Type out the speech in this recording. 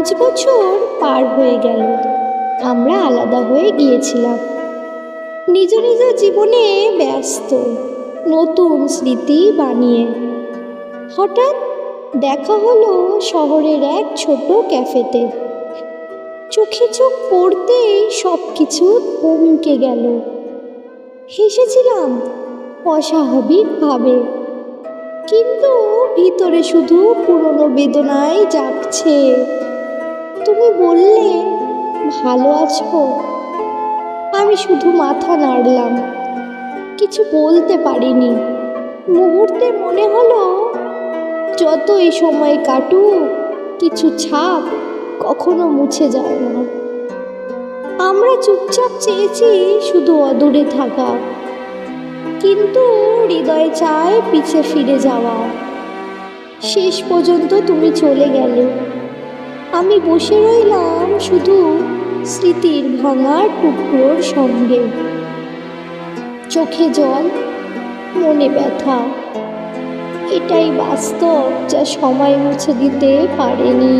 পাঁচ বছর পার হয়ে গেল। আমরা আলাদা হয়ে গিয়েছিলাম। নিজ নিজ জীবনে ব্যস্ত, নতুন স্মৃতি বানিয়ে। হঠাৎ দেখা হলো শহরের এক ছোট ক্যাফেতে। চোখে চোখ পড়তেই সব কিছু থমকে গেল। হেসেছিলাম অস্বাভাবিকভাবে। কিন্তু ভিতরে শুধু পুরনো বেদনাই জাগছে। বললে, ভালো আছো? আমি শুধু মাথা নাড়লাম। কিছু বলতে পারিনি। মুহূর্তে মনে হলো, যতই সময় কাটুক, কিছু ছাপ কখনো মুছে যায় না। আমরা চুপচাপ চেয়েছি শুধু অদূরে থাকা। কিন্তু হৃদয় চায় পিছে ফিরে যাওয়া। শেষ পর্যন্ত তুমি চলে গেলে। আমি বসে রইলাম শুধু স্মৃতির ভাঙার টুকরোর সঙ্গে। চোখে জল, মনে ব্যথা, এটাই বাস্তব যা সময় মুছে দিতে পারেনি।